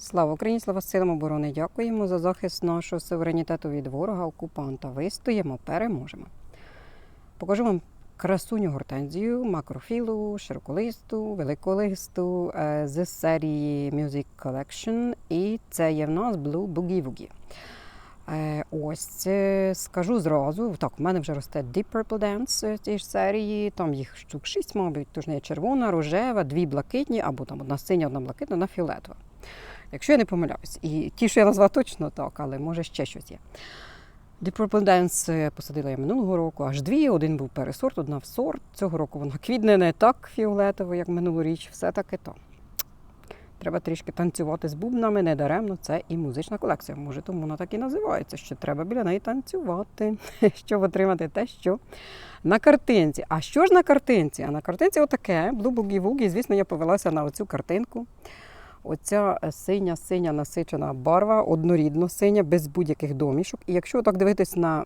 Слава Україні, слава силам оборони! Дякуємо за захист нашого суверенітету від ворога окупанта. Вистоїмо, переможемо. Покажу вам красуню гортензію, макрофілу, широколисту, великолисту е, з серії Music Collection. І це є в нас Blue Boogie Woogie. Е, Ось е, скажу зразу. Так, в мене вже росте Deep Purple Dance цієї ж серії. Там їх штук шість, мабуть, тож не червона, рожева, дві блакитні, або там одна синя, одна блакитна, одна фіолетова. Якщо я не помиляюсь. І ті, що я назвала точно так, але може ще щось є. Deep Purple Dance е, посадила я минулого року, аж дві. Один був пересорт, одна в сорт. Цього року вона квітне не так фіолетово, як минулоріч. Все-таки то. Треба трішки танцювати з бубнами, не даремно. Це і музична колекція. Може, тому вона так і називається, що треба біля неї танцювати, щоб отримати те, що на картинці. А що ж на картинці? А на картинці отаке. Woogie. Звісно, я повелася на оцю картинку. Оця синя, синя насичена барва, однорідно синя, без будь-яких домішок. І якщо так дивитись на,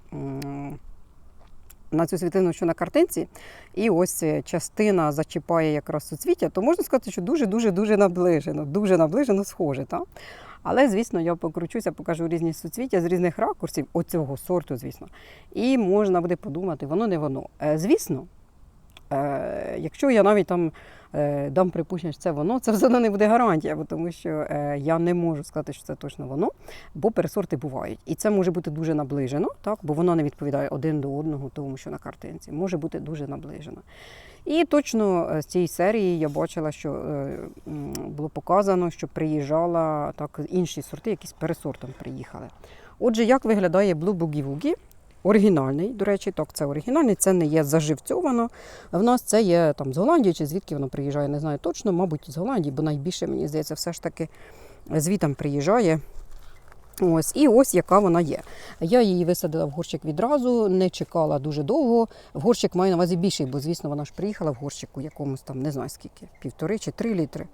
на цю світлину, що на картинці, і ось е, частина зачіпає якраз суцвіття, то можна сказати, що дуже-дуже дуже наближено, дуже наближено схоже. Так? Але, звісно, я покручуся, покажу різні суцвіття з різних ракурсів, оцього сорту, звісно. І можна буде подумати, воно не воно. Е, Звісно, е, якщо я навіть там е, дам припущення, що це воно, це все одно не буде гарантія, бо тому що е, я не можу сказати, що це точно воно, бо пересорти бувають. І це може бути дуже наближено, так, бо воно не відповідає один до одного, тому що на картинці. Може бути дуже наближено. І точно е, з цієї серії я бачила, що е, було показано, що приїжджала так інші сорти, якісь пересортом приїхали. Отже, як виглядає Blue Boogie Woogie? Оригінальний, до речі, так, це оригінальний, це не є заживцьовано. В нас це є там з Голландії чи звідки воно приїжджає, не знаю точно, мабуть, з Голландії, бо найбільше, мені здається, все ж таки звітом приїжджає. Ось, і ось яка вона є. Я її висадила в горщик відразу, не чекала дуже довго. В горщик маю на увазі більший, бо, звісно, вона ж приїхала в горщику якомусь там, не знаю скільки, півтори чи три літри.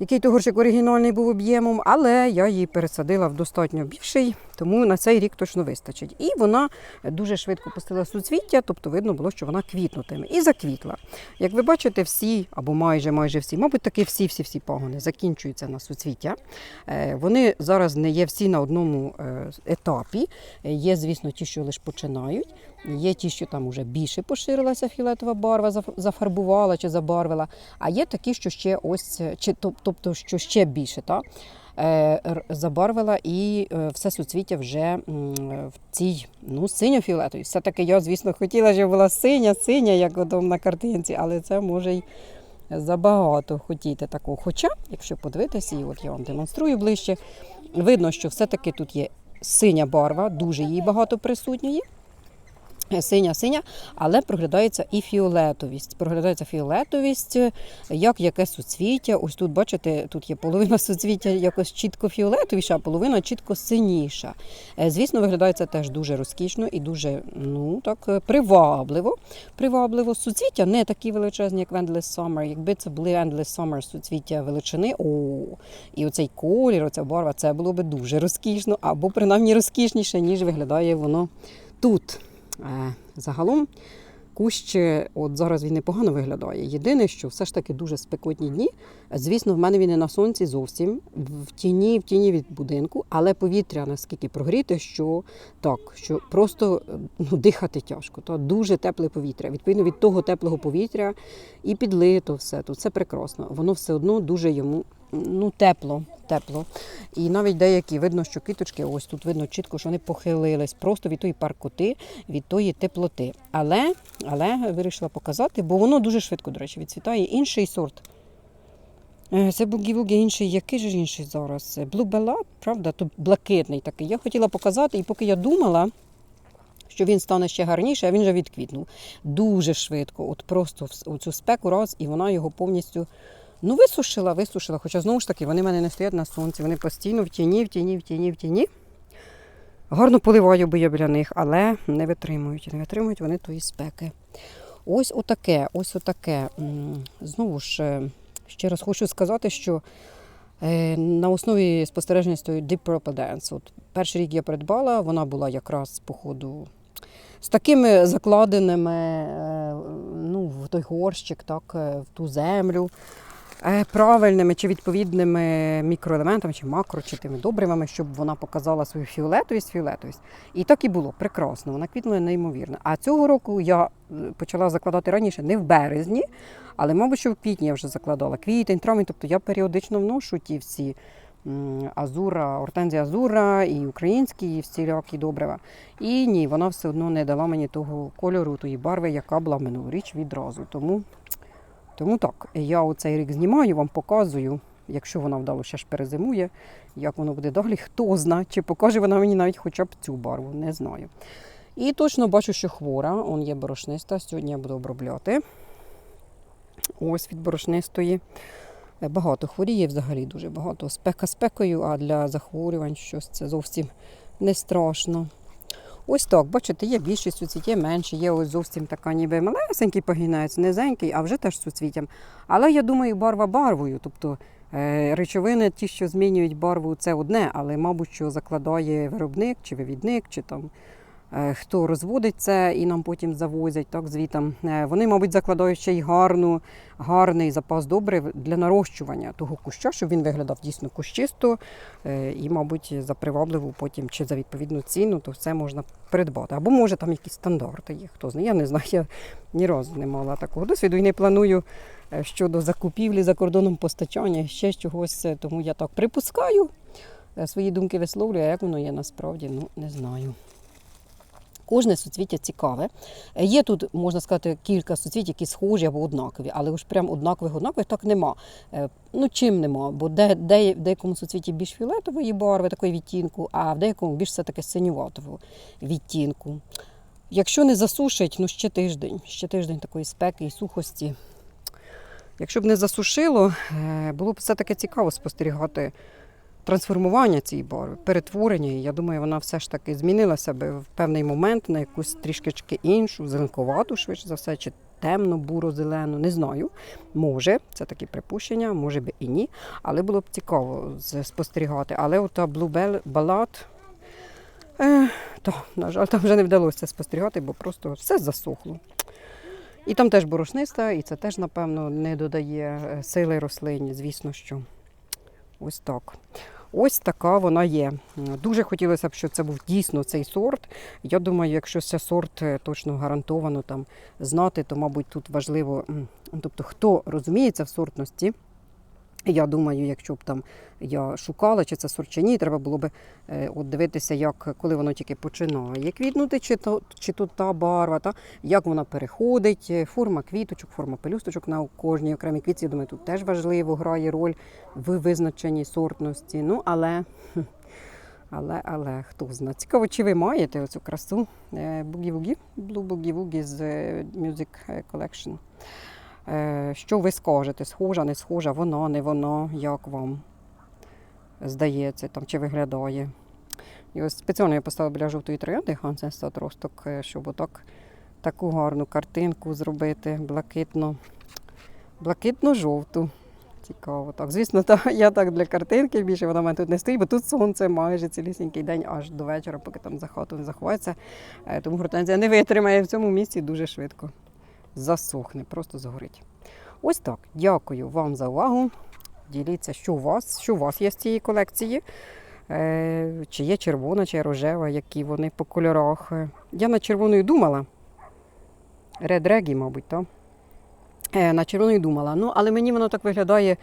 Який то горщик оригінальний був об'ємом, але я її пересадила в достатньо більший, тому на цей рік точно вистачить. І вона дуже швидко пустила суцвіття, тобто видно було, що вона квітнутиме. І заквітла. Як ви бачите, всі або майже майже всі, мабуть, таки всі-всі-всі пагони закінчуються на суцвіття. Е, Вони зараз не є всі на одному е, етапі. Є, звісно, ті, що лише починають. Є ті, що там вже більше поширилася фіолетова барва, заф- зафарбувала чи забарвила. А є такі, що ще ось, е, чи тоб- тобто, що ще більше, та? е, забарвила і е, все суцвіття вже в цій ну, синьо-фіолетовій. Все-таки я, звісно, хотіла, щоб була синя, синя, як отом на картинці, але це може й забагато хотіти такого. Хоча, якщо подивитися, і от я вам демонструю ближче, видно, що все-таки тут є синя барва, дуже її багато присутньої. Синя, синя, але проглядається і фіолетовість. Проглядається фіолетовість, як яке суцвіття. Ось тут, бачите, тут є половина суцвіття якось чітко фіолетовіша, а половина чітко синіша. Е, Звісно, виглядає це теж дуже розкішно і дуже ну, так, е, привабливо. Привабливо. Суцвіття не такі величезні, як в Endless Summer. Якби це були Endless Summer суцвіття величини, о, і оцей колір, оця барва, це було би дуже розкішно, або принаймні розкішніше, ніж виглядає воно тут. Е, Загалом кущ, от зараз він непогано виглядає. Єдине, що все ж таки дуже спекотні дні. Звісно, в мене він не на сонці зовсім, в тіні, в тіні від будинку, але повітря наскільки прогріте, що так, що просто е, ну, дихати тяжко. То дуже тепле повітря. Відповідно від того теплого повітря і підлито все тут. Це прекрасно. Воно все одно дуже йому ну, тепло. тепло. І навіть деякі видно, що квіточки, ось тут видно чітко, що вони похилились просто від тої паркоти, від тої теплоти. Але, але вирішила показати, бо воно дуже швидко, до речі, відцвітає. Інший сорт. Е, Це бугі-вугі інший, який же інший зараз? Ballad, правда? Тут блакитний такий. Я хотіла показати, і поки я думала, що він стане ще гарніше, а він вже відквітнув. Дуже швидко, от просто в- цю спеку раз, і вона його повністю ну, висушила, висушила. Хоча знову ж таки вони в мене не стоять на сонці, вони постійно в тіні, в тіні, в тіні, в тіні. Гарно поливаю би я біля них, але не витримують. Не витримують вони тої спеки. Ось отаке, ось отаке. Знову ж, е, ще раз хочу сказати, що е, на основі спостереження стоїть Deep Purple Dance. От перший рік я придбала, вона була якраз по ходу з такими закладеними е, ну, в той горщик, так, в ту землю. Е, правильними чи відповідними мікроелементами, чи макро, чи тими добривами, щоб вона показала свою фіолетовість, фіолетовість. І так і було прекрасно. Вона квітнула неймовірно. А цього року я е, почала закладати раніше, не в березні, але, мабуть, що в квітні я вже закладала квітень, травень. Тобто я періодично вношу ті всі азура, ортензія азура і українські, і всілякі добрива. І ні, вона все одно не дала мені того кольору, тої барви, яка була минулоріч відразу. Тому, тому так, я оцей рік знімаю, вам показую. Якщо вона вдало ще ж перезимує, як воно буде далі, хто знає, чи покаже вона мені навіть хоча б цю барву, не знаю. І точно бачу, що хвора, он є борошниста. Сьогодні я буду обробляти. Ось від борошнистої. Е, Багато хворіє взагалі дуже багато. Спека спекою, а для захворювань щось це зовсім не страшно. Ось так, бачите, є більшість суцвіття, менше, є ось зовсім така ніби малесенький погинається, низенький, а вже теж суцвіттям. Але я думаю, барва барвою. Тобто е, речовини, ті, що змінюють барву, це одне, але, мабуть, що закладає виробник чи вивідник, чи там хто розводить це і нам потім завозять так, звітам. Е, Вони, мабуть, закладають ще й гарну, гарний запас добрив для нарощування того куща, щоб він виглядав дійсно кущисто е, і, мабуть, за привабливу потім чи за відповідну ціну, то все можна придбати. Або може там якісь стандарти є, хто знає. Я не знаю, я ні разу не мала такого досвіду і не планую е, щодо закупівлі за кордоном постачання, ще чогось, е, тому я так припускаю. е, Свої думки висловлюю, а як воно є насправді, ну не знаю. Кожне суцвіття цікаве. Є тут, можна сказати, кілька суцвіть, які схожі або однакові, але ж прям однакових однакових так нема. Е, Ну чим нема? Бо де, де, в деякому суцвіті більш фіолетової барви, такої відтінку, а в деякому більш все-таки синюватого відтінку. Якщо не засушить, ну ще тиждень, ще тиждень такої спеки і сухості. Якщо б не засушило, е, було б все-таки цікаво спостерігати трансформування цієї барви, перетворення. Я думаю, вона все ж таки змінилася би в певний момент на якусь трішки іншу, зеленковату, швидше за все, чи темно, буро, зелену. Не знаю. Може, це такі припущення, може би і ні. Але було б цікаво спостерігати. Але ота Bluebell Ballad, е, то, на жаль, там вже не вдалося спостерігати, бо просто все засохло. І там теж борошниста, і це теж, напевно, не додає е, сили рослині, звісно, що ось так. Ось така вона є. Дуже хотілося б, щоб це був дійсно цей сорт. Я думаю, якщо це сорт е, точно гарантовано там знати, то, мабуть, тут важливо, тобто, хто розуміється в сортності. Я думаю, якщо б там я шукала, чи це сорт чи ні, треба було б е, от дивитися, як коли воно тільки починає квітнути, чи то, чи то та барва, та, як вона переходить, е, форма квіточок, форма пелюсточок на кожній окремій квітці. Я думаю, тут теж важливо грає роль в визначенні сортності. Ну, але, але, але хто знає. Цікаво, чи ви маєте оцю красу бугі-вугі, Blue Boogie Woogie з е, Music Collection. Е, Що ви скажете? Схожа, не схожа, вона, не вона, як вам здається, там, чи виглядає. І ось спеціально я поставила біля жовтої троянди Хансен Статросток, е, щоб отак таку гарну картинку зробити, блакитно, блакитно-жовту. Цікаво. Так, звісно, та, я так для картинки більше вона в мене тут не стоїть, бо тут сонце майже цілісінький день аж до вечора, поки там за хату не заховається. Е, Тому гортензія не витримає в цьому місці дуже швидко засохне, просто згорить. Ось так. Дякую вам за увагу. Діліться, що у вас, що у вас є з цієї колекції. Е, чи є червона, чи рожева, які вони по кольорах. Е, Я на червоною думала. Red Reggae, мабуть, то. Е, на червоною думала. Ну, але мені воно так виглядає.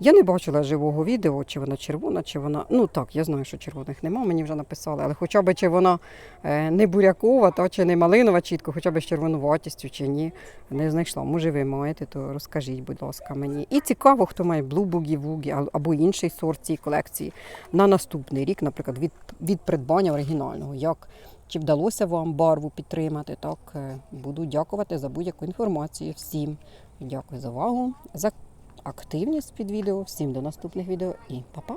Я не бачила живого відео, чи вона червона, чи вона. Ну так, я знаю, що червоних нема, мені вже написали, але хоча б чи вона е, не бурякова, та, чи не малинова чітко, хоча б з червонуватістю, чи ні. Не знайшла. Може, ви маєте, то розкажіть, будь ласка, мені. І цікаво, хто має Woogie або інший сорт цієї колекції на наступний рік, наприклад, від, від придбання оригінального. Як чи вдалося вам барву підтримати? Так, е, буду дякувати за будь-яку інформацію. Всім дякую за увагу, активність під відео. Всім до наступних відео і па-па!